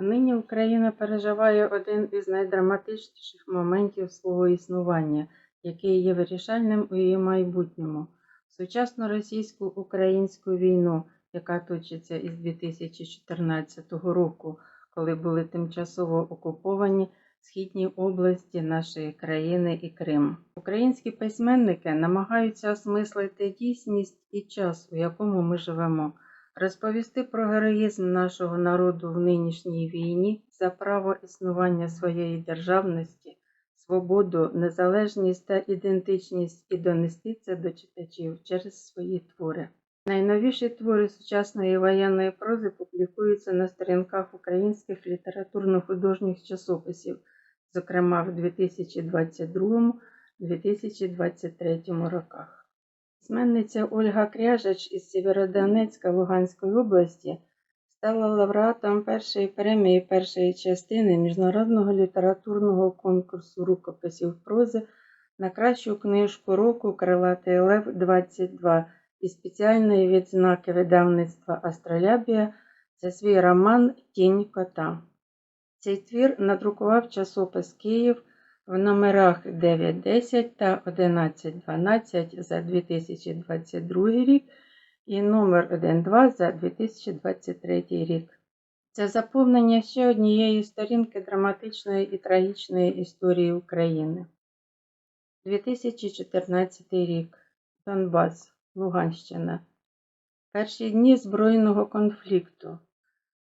Нині Україна переживає один із найдраматичніших моментів свого існування, який є вирішальним у її майбутньому. Сучасну російсько-українську війну, яка точиться із 2014 року, коли були тимчасово окуповані східні області нашої країни і Крим. Українські письменники намагаються осмислити дійсність і час, у якому ми живемо, розповісти про героїзм нашого народу в нинішній війні за право існування своєї державності, свободу, незалежність та ідентичність і донести це до читачів через свої твори. Найновіші твори сучасної воєнної прози публікуються на сторінках українських літературно-художніх часописів, зокрема в 2022-2023 роках. Письменниця Ольга Кряжач із Сєвєродонецька Луганської області стала лауреатом першої премії першої частини міжнародного літературного конкурсу рукописів прози на кращу книжку року Крилатий Лев 22 і спеціальної відзнаки видавництва Астролябія за свій роман Тінь кота. Цей твір надрукував часопис Київ в номерах 9.10 та 11.12 за 2022 рік і номер 1.2 за 2023 рік. Це заповнення ще однієї сторінки драматичної і трагічної історії України. 2014 рік. Донбас, Луганщина. Перші дні збройного конфлікту.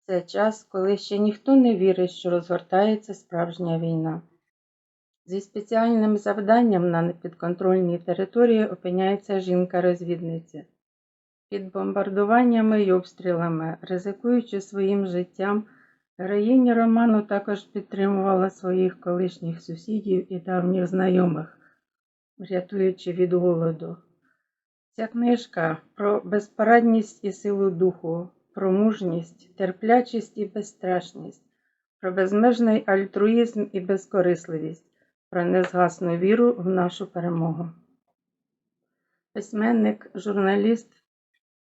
Це час, коли ще ніхто не вірить, що розгортається справжня війна. Зі спеціальним завданням на непідконтрольній території опиняється жінка-розвідниця. Під бомбардуваннями й обстрілами, ризикуючи своїм життям, героїня роману також підтримувала своїх колишніх сусідів і давніх знайомих, рятуючи від голоду. Ця книжка про безпорадність і силу духу, про мужність, терплячість і безстрашність, про безмежний альтруїзм і безкорисливість, про незгасну віру в нашу перемогу. Письменник, журналіст,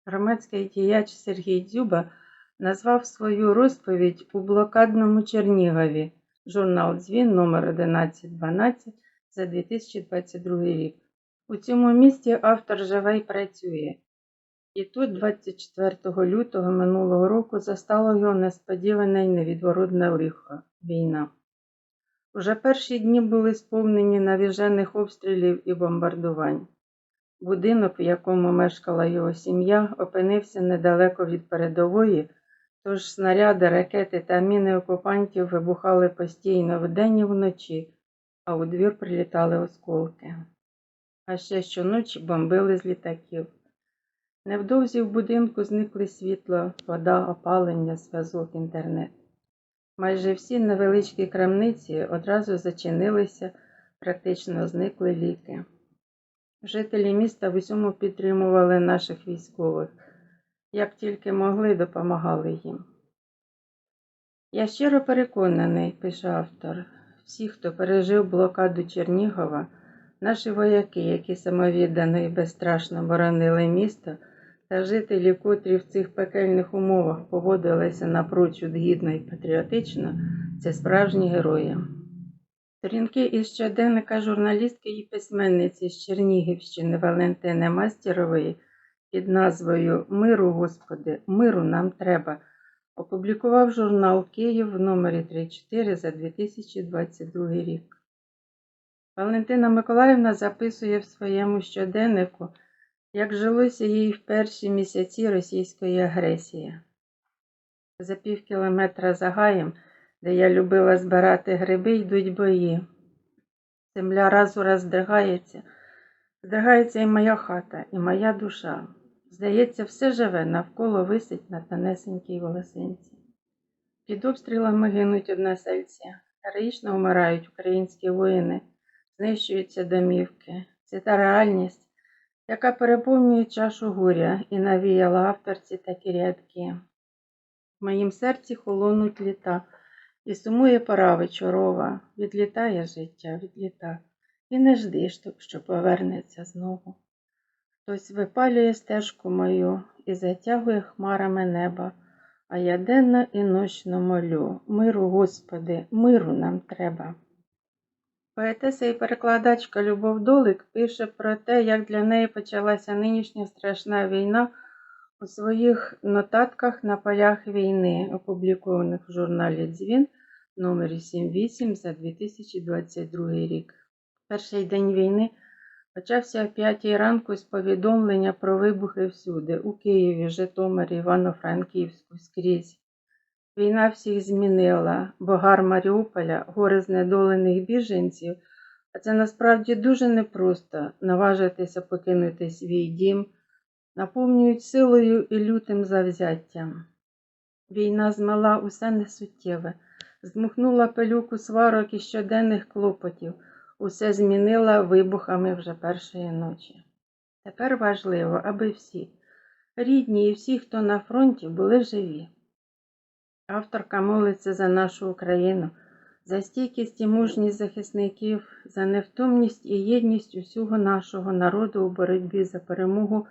громадський діяч Сергій Дзюба назвав свою розповідь у блокадному Чернігові, журнал Дзвін номер 1112 за 2022 рік. У цьому місті автор живе й працює. І тут, 24 лютого минулого року, застало його несподіване й невідворотне лихо війна. Уже перші дні були сповнені навіжених обстрілів і бомбардувань. Будинок, в якому мешкала його сім'я, опинився недалеко від передової, тож снаряди, ракети та міни окупантів вибухали постійно вдень і вночі, а у двір прилітали осколки. А ще щоночі бомбили з літаків. Невдовзі в будинку зникли світло, вода, опалення, зв'язок, інтернет. Майже всі невеличкі крамниці одразу зачинилися, практично зникли ліки. Жителі міста в усьому підтримували наших військових, як тільки могли, допомагали їм. Я щиро переконаний, пише автор, всі, хто пережив блокаду Чернігова, наші вояки, які самовіддано і безстрашно боронили місто, та жителі, котрі в цих пекельних умовах поводилися напрочуд гідно і патріотично, це справжні герої. Сторінки із щоденника журналістки і письменниці з Чернігівщини Валентини Мастєрової під назвою Миру, Господи, миру нам треба опублікував журнал Київ в номері 34 за 2022 рік. Валентина Миколаївна записує в своєму щоденнику, як жилося їй в перші місяці російської агресії. За пів кілометра за гаєм, де я любила збирати гриби, йдуть бої. Земля раз у раз здригається, здригається і моя хата, і моя душа. Здається, все живе навколо висить на тонесенькій волосинці. Під обстрілами гинуть односельці, героїчно вмирають українські воїни, знищуються домівки. Це та реальність, яка переповнює чашу горя і навіяла авторці такі рядки. В моїм серці холонуть літа, і сумує пора вечорова, відлітає життя, відліта, і не жди, що повернеться знову. Хтось випалює стежку мою і затягує хмарами неба, А я денно і ночно молю, миру, Господи, миру нам треба. Поетеса і перекладачка Любов Долик пише про те, як для неї почалася нинішня страшна війна у своїх нотатках на полях війни, опублікованих в журналі Дзвін номері 78 за 2022 рік. Перший день війни почався о 5 ранку з повідомлення про вибухи всюди у Києві, Житомирі, Івано-Франківську скрізь. Війна всіх змінила, богар Маріуполя, гори знедолених біженців, а це насправді дуже непросто наважитися покинути свій дім, наповнюють силою і лютим завзяттям. Війна змила усе несуттєве, змухнула пилюку сварок і щоденних клопотів, усе змінила вибухами вже першої ночі. Тепер важливо, аби всі, рідні і всі, хто на фронті, були живі. Авторка молиться за нашу Україну, за стійкість і мужність захисників, за невтомність і єдність усього нашого народу у боротьбі за перемогу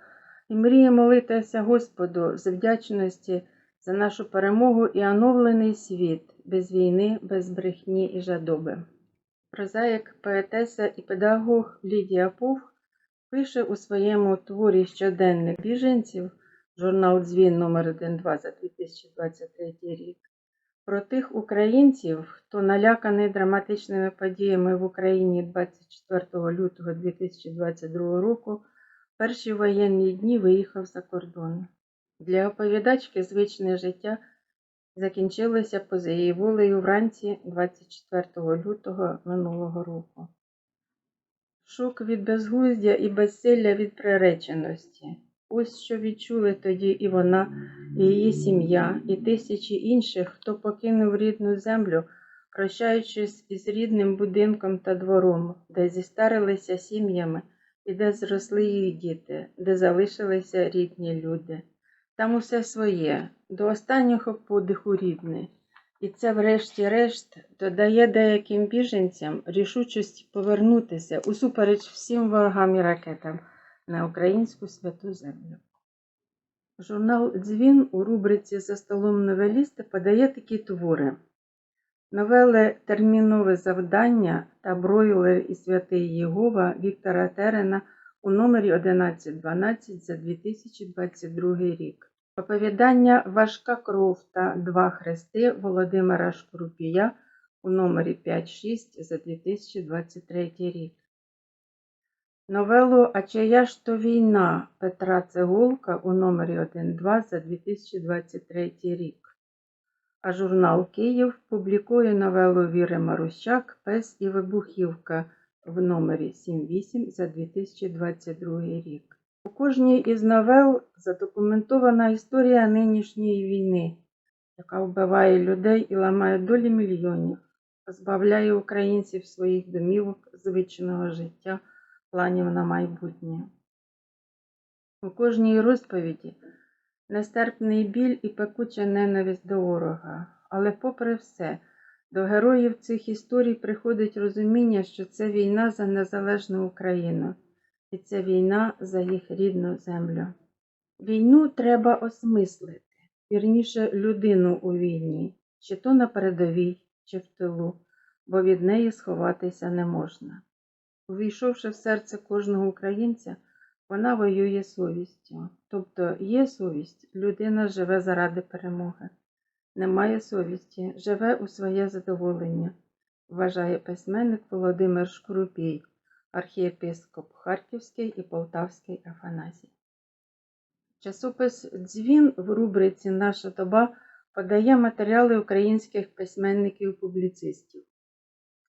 і мріє молитися Господу з вдячності за нашу перемогу і оновлений світ без війни, без брехні і жадоби. Прозаїк, поетеса і педагог Лідія Пух пише у своєму творі щоденник біженців журнал Дзвін номер 1 2 за 2023 рік. Про тих українців, хто наляканий драматичними подіями в Україні 24 лютого 2022 року, перші воєнні дні виїхав за кордон. Для оповідачки звичне життя закінчилося поза її волею вранці 24 лютого минулого року. Шок від безглуздя і безсилля від приреченості. Ось що відчули тоді і вона, і її сім'я, і тисячі інших, хто покинув рідну землю, прощаючись із рідним будинком та двором, де зістарилися сім'ями і де зросли їх діти, де залишилися рідні люди. Там усе своє, до останнього подиху рідне. І це, врешті-решт, додає деяким біженцям рішучість повернутися усупереч всім ворогам і ракетам на українську святу землю. Журнал Дзвін у рубриці За столом новелісти подає такі твори. Новели Термінове завдання та Бройлер і Святий Єгова Віктора Терена у номері 1112 за 2022 рік. Оповідання Важка кров та Два хрести Володимира Шкрупія у номері 5-6 за 2023 рік. Новелу А чия ж то війна Петра Цегулка у номері 1-2 за 2023 рік. А журнал Київ публікує новелу Віри Марущак Пес і Вибухівка в номері 7-8 за 2022 рік. У кожній із новел задокументована історія нинішньої війни, яка вбиває людей і ламає долі мільйонів, позбавляє українців своїх домівок, звичного життя, планів на майбутнє. У кожній розповіді нестерпний біль і пекуча ненависть до ворога, але, попри все, до героїв цих історій приходить розуміння, що це війна за незалежну Україну і це війна за їх рідну землю. Війну треба осмислити, вірніше людину у війні, чи то на передовій, чи в тилу, бо від неї сховатися не можна. Увійшовши в серце кожного українця, вона воює совістю. Тобто є совість, людина живе заради перемоги. Немає совісті, живе у своє задоволення, вважає письменник Володимир Шкурупій архієпископ Харківський і Полтавський Афанасій. Часопис Дзвін в рубриці Наша доба подає матеріали українських письменників-публіцистів.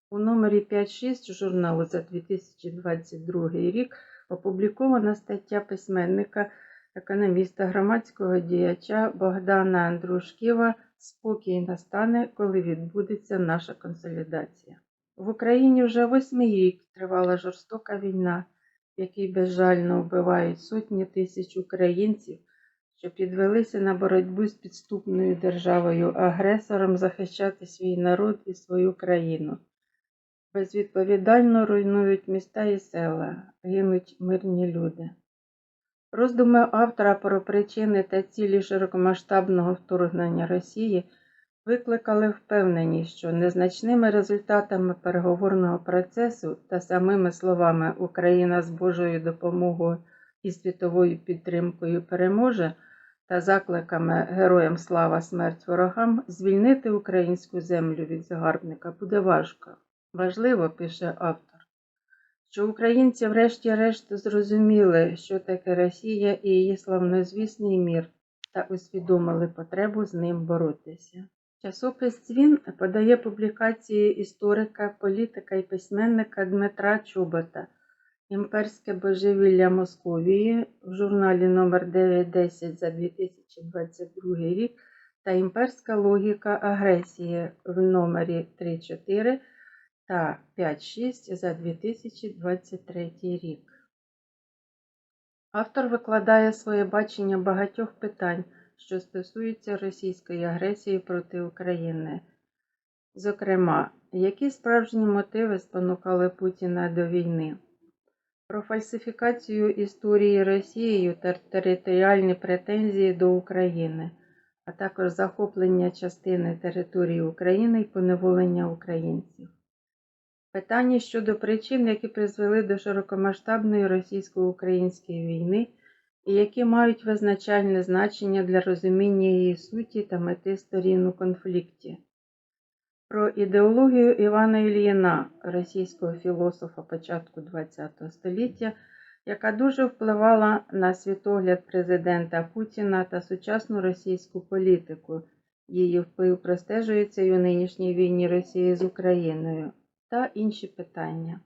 У номері 5-6 журналу за 2022 рік опублікована стаття письменника, економіста громадського діяча Богдана Андрушківа Спокій настане, коли відбудеться наша консолідація. В Україні вже восьмий рік тривала жорстока війна, в якій безжально вбивають сотні тисяч українців, що підвелися на боротьбу з підступною державою-агресором захищати свій народ і свою країну. Безвідповідально руйнують міста і села, гинуть мирні люди. Роздуми автора про причини та цілі широкомасштабного вторгнення Росії викликали впевненість, що незначними результатами переговорного процесу та самими словами Україна з Божою допомогою і світовою підтримкою переможе та закликами Героям слава смерть ворогам звільнити українську землю від загарбника буде важко. Важливо, пише автор, що українці врешті-решт зрозуміли, що таке Росія і її славнозвісний мір, та усвідомили потребу з ним боротися. Часопис Цвін подає публікації історика, політика і письменника Дмитра Чобота Імперське божевілля Московії в журналі номер 910 за 2022 рік та Імперська логіка агресії в номері 34 та 5.6 за 2023 рік. Автор викладає своє бачення багатьох питань, що стосуються російської агресії проти України. Зокрема, які справжні мотиви спонукали Путіна до війни, про фальсифікацію історії Росією та територіальні претензії до України, а також захоплення частини території України і поневолення українців. Питання щодо причин, які призвели до широкомасштабної російсько-української війни і які мають визначальне значення для розуміння її суті та мети сторін у конфлікті. Про ідеологію Івана Ільїна, російського філософа початку ХХ століття, яка дуже впливала на світогляд президента Путіна та сучасну російську політику. Її вплив простежується й у нинішній війні Росії з Україною та інші питання.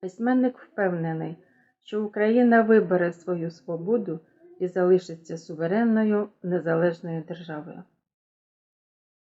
Письменник впевнений, що Україна вибере свою свободу і залишиться суверенною незалежною державою.